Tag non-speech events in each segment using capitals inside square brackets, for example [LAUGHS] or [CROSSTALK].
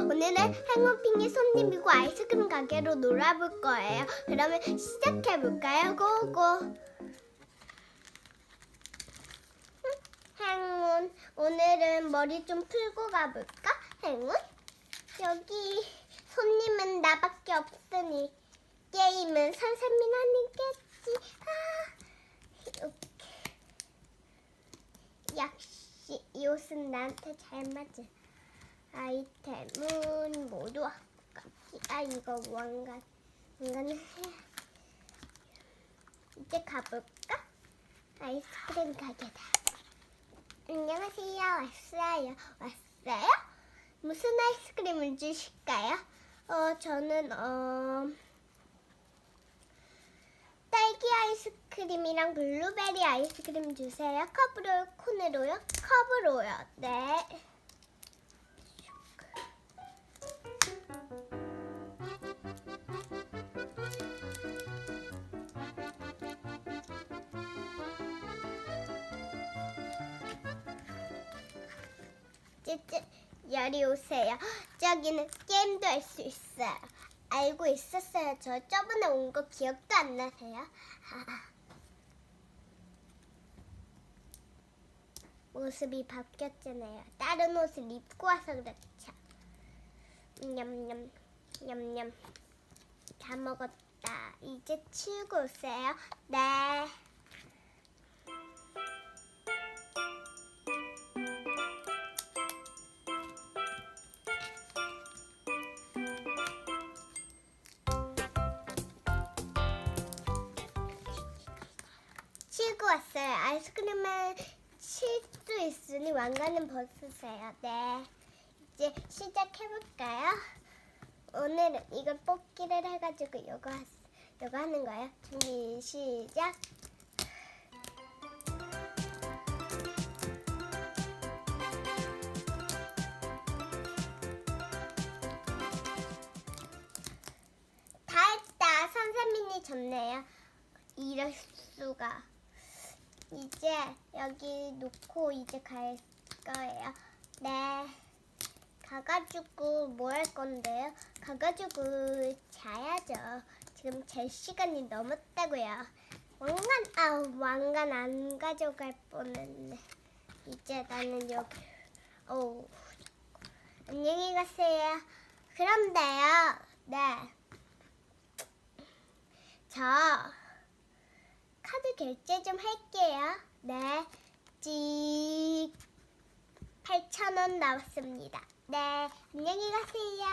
오늘은 행운핑이 손님이고 아이스크림 가게로 놀아볼 거예요. 그러면 시작해볼까요? 고고. 응, 행운, 오늘은 머리 좀 풀고 가볼까? 행운? 여기 손님은 나밖에 없으니 게임은 선생님 하니겠지. 아, 이렇게. 역시 이 옷은 나한테 잘 맞아. 아이템은 모두 아 이거 왕관 왕관은 해야 이제 가볼까? 아이스크림 가게다. 안녕하세요. 왔어요. 왔어요? 무슨 아이스크림을 주실까요? 어 저는 어 딸기 아이스크림이랑 블루베리 아이스크림 주세요. 컵으로 콘으로요? 컵으로요. 네. 여리 오세요. 저기는 게임도 할 수 있어요. 알고 있었어요. 저 저번에 온 거 기억도 안 나세요? 아. [LAUGHS] 모습이 바뀌었잖아요. 다른 옷을 입고 와서 그렇죠. 냠냠 냠냠 다 먹었다. 이제 치우고 오세요. 네. 치우고 왔어요. 아이스크림을 칠수 있으니 왕관은 벗으세요. 네. 이제 시작해볼까요? 오늘은 이걸 뽑기를 해가지고 하, 이거 하는 거예요. 준비, 시작. 다 했다. 선생님이 졌네요. 이럴 수가. 이제 여기 놓고 이제 갈 거예요. 네. 가가지고 뭐 할 건데요? 가가지고 자야죠. 지금 잘 시간이 넘었다고요. 왕관, 아, 왕관 안 가져갈 뻔했네. 이제 나는 여기, 오, 안녕히 가세요. 그런데요, 네. 저, 결제 좀 할게요. 네. 찍. 8,000원 나왔습니다. 네. 안녕히 가세요.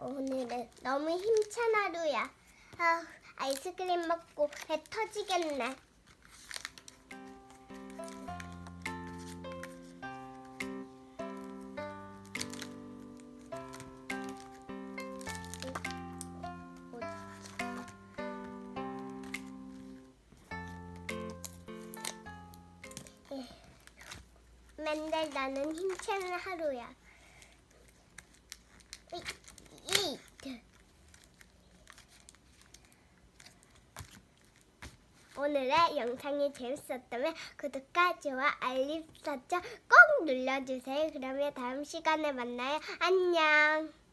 오늘은 너무 힘찬 하루야. 아, 아이스크림 먹고 배 터지겠네. 맨날 나는 힘찬 하루야. 오늘의 영상이 재밌었다면 구독과 좋아 알림 설정 꼭 눌러주세요. 그러면 다음 시간에 만나요. 안녕.